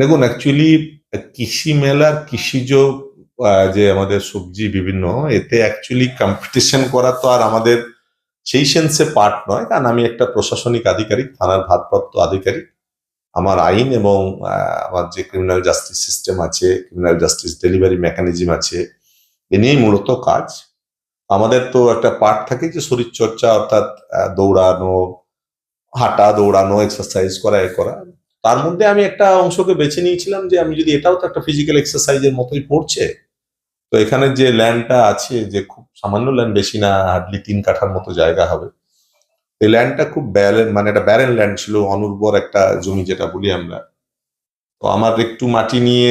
দেখুন অ্যাকচুয়ালি কৃষি মেলার কৃষিজ যে আমাদের সবজি বিভিন্ন, এতে অ্যাকচুয়ালি কম্পিটিশন করা তো আর আমাদের সেই সেন্সে পার্ট নয়। কারণ আমি একটা প্রশাসনিক আধিকারিক, থানার ভারপ্রাপ্ত আধিকারিক। আমার আইন এবং আমার যে ক্রিমিনাল জাস্টিস সিস্টেম আছে ক্রিমিনাল জাস্টিস ডেলিভারি মেকানিজম আছে, এ নিয়েই মূলত কাজ। আমাদের তো একটা পার্ট থাকে যে শরীরচর্চা, অর্থাৎ দৌড়ানো, হাঁটা, দৌড়ানো এক্সারসাইজ করা, এ করা। তার মধ্যে আমি একটা অংশকে বেছে নিয়েছিলাম যে আমি যদি এটাও তো একটা ফিজিক্যাল এক্সারসাইজের মতোই পড়ছে, তো এখানে যে ল্যান্ডটা আছে যে খুব সামান্য ল্যান্ড বেশি না হার্ডলি তিন কাঠার মতো জায়গা হবে। এই ল্যান্ডটা খুব ব্যালেন মানে একটা ব্যারেন ল্যান্ড ছিল, অনুর্বর একটা জমি যেটা বলি আমরা। তো আমার একটু মাটি নিয়ে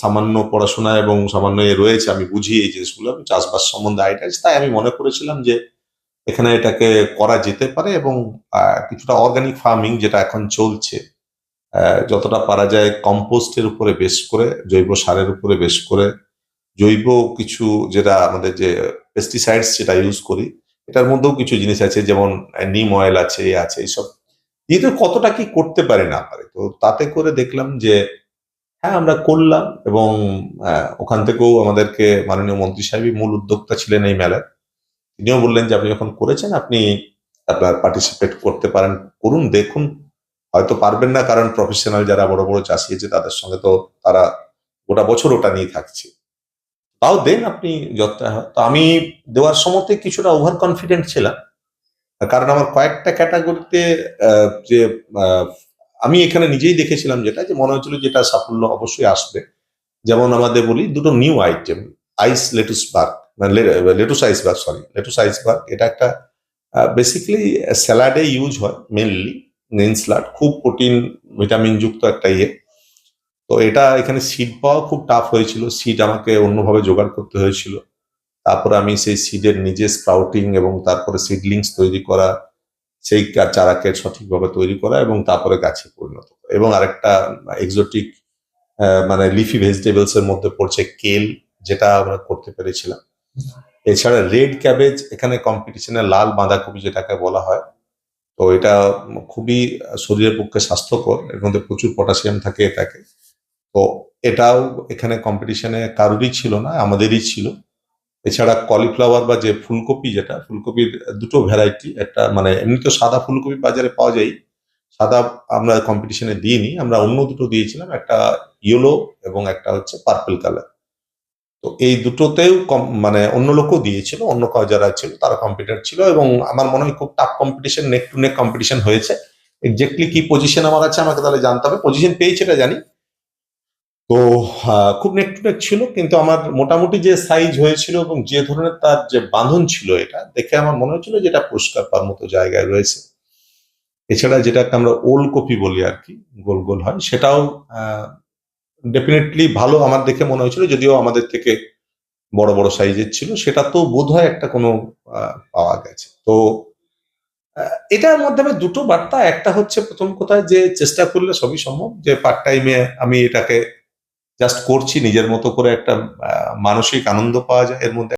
সামান্য পড়াশোনা এবং সামান্য এ রয়েছে, আমি বুঝি এই জিনিসগুলো, আমি চাষবাস সম্বন্ধে আছে, তাই আমি মনে করেছিলাম যে এখানে এটাকে করা যেতে পারে এবং কিছুটা অর্গানিক ফার্মিং যেটা এখন চলছে যতটা পারা যায় কম্পোস্টের উপরে বেশ করে জৈব সারের উপরে বেশ করে জৈব কিছু যেটা আমাদের যে পেস্টিসাইডস যেটা ইউজ করি এটার মধ্যেও কিছু জিনিস আছে যেমন নিম অয়েল আছে এ আছে এইসব। দিয়ে কতটা কি করতে পারে না পারে? তো তাতে করে দেখলাম যে হ্যাঁ আমরা করলাম এবং আহ, ওখান থেকেও আমাদেরকে মাননীয় মন্ত্রী সাহেবই মূল উদ্যোক্তা ছিলেন এই মেলায়। তিনিও বললেন যে আপনি যখন করেছেন আপনি আপনার পার্টিসিপেট করতে পারেন করুন দেখুন হয়তো পারবেন না, কারণ প্রফেশনাল যারা বড় বড় চাষি আছে, তাদের সঙ্গে তো তারা গোটা বছর ওটা নিয়ে থাকছে। তাও দেন আপনি যতটা, তো আমি দেওয়ার সময়তে কিছুটা ওভার কনফিডেন্ট ছিলাম। কারণ আমার কয়েকটা ক্যাটাগরিতে যে আমি এখানে নিজেই দেখেছিলাম যেটা, যে মনে হচ্ছিল যেটা সাফল্য অবশ্যই আসবে। যেমন আমাদের বলি দুটো new item ice lettuce berg lettuce iceberg sorry lettuce iceberg এটা একটা বেসিক্যালি স্যালাডে ইউজ হয় মেনলি স্যালাড খুব প্রোটিন ভিটামিন যুক্ত একটা ইয়ে। তো এটা এখানে সিড পাওয়া খুব টাফ হয়েছিল। সিড আমাকে অন্যভাবে জোগাড় করতে হয়েছিল। তারপরে আমি সেই সিডের নিজে স্প্রাউটিং এবং তারপরে সিডলিংস তৈরি করা, সেই চারাকে সঠিকভাবে তৈরি করা এবং তারপরে গাছে পরিণত এবং আরেকটা এক্সোটিক মানে লিফি ভেজিটেবলস এর মধ্যে পড়ছে কেল যেটা আমরা করতে পেরেছিলাম। এছাড়া রেড ক্যাবেজ এখানে কম্পিটিশনে লাল বাঁধাকপি যেটাকে বলা হয় তো এটা খুবই শরীরের পক্ষে স্বাস্থ্যকর, এর মধ্যে প্রচুর পটাশিয়াম থাকে এটাকে। তো এটাও এখানে কম্পিটিশনে কারোরই ছিল না, আমাদেরই ছিল। এছাড়া কলিফ্লাওয়ার বা যে ফুলকপি যেটা, ফুলকপির দুটো ভ্যারাইটি একটা মানে এমনি তো সাদা ফুলকপি বাজারে পাওয়া যায়, সাদা আমরা কম্পিটিশনে দিইনি, আমরা অন্য দুটো দিয়েছিলাম, একটা ইয়েলো এবং একটা হচ্ছে পার্পল কালার তো এই দুটোতেও কম- মানে অন্য লোকও দিয়েছিল, অন্য যারা ছিল তারা কম্পিটার ছিল এবং আমার মনে হয় খুব tough competition neck to neck competition হয়েছে। এক্স্যাক্টলি কি পজিশন আমার আছে আমাকে তাহলে জানতে হবে। পজিশন পেয়েছে এটা জানি। তো খুব নেক টু নেক ছিল, কিন্তু আমার মোটামুটি যে সাইজ হয়েছিল এবং যে ধরনের তার যে বাঁধন ছিল এটা, দেখে আমার মনে হচ্ছিল যে এটা পুরস্কার পাওয়ার মতো জায়গায় রয়েছে। এছাড়া যেটাকে আমরা ওল কপি বলি আর কি, গোল গোল হয়, সেটাও ডেফিনেটলি ভালো আমার দেখে মনে হয়েছিল, যদিও আমাদের থেকে বড় বড় সাইজের ছিল, সেটা তো বোধ হয় একটা কোনো পাওয়া গেছে। তো এটার মাধ্যমে দুটো বার্তা, একটা হচ্ছে প্রথম কথা যে চেষ্টা করলে সবই সম্ভব, যে পার্ট টাইমে আমি এটাকে জাস্ট করছি, নিজের মতো করে একটা মানসিক আনন্দ পাওয়া যায়, এর মধ্যে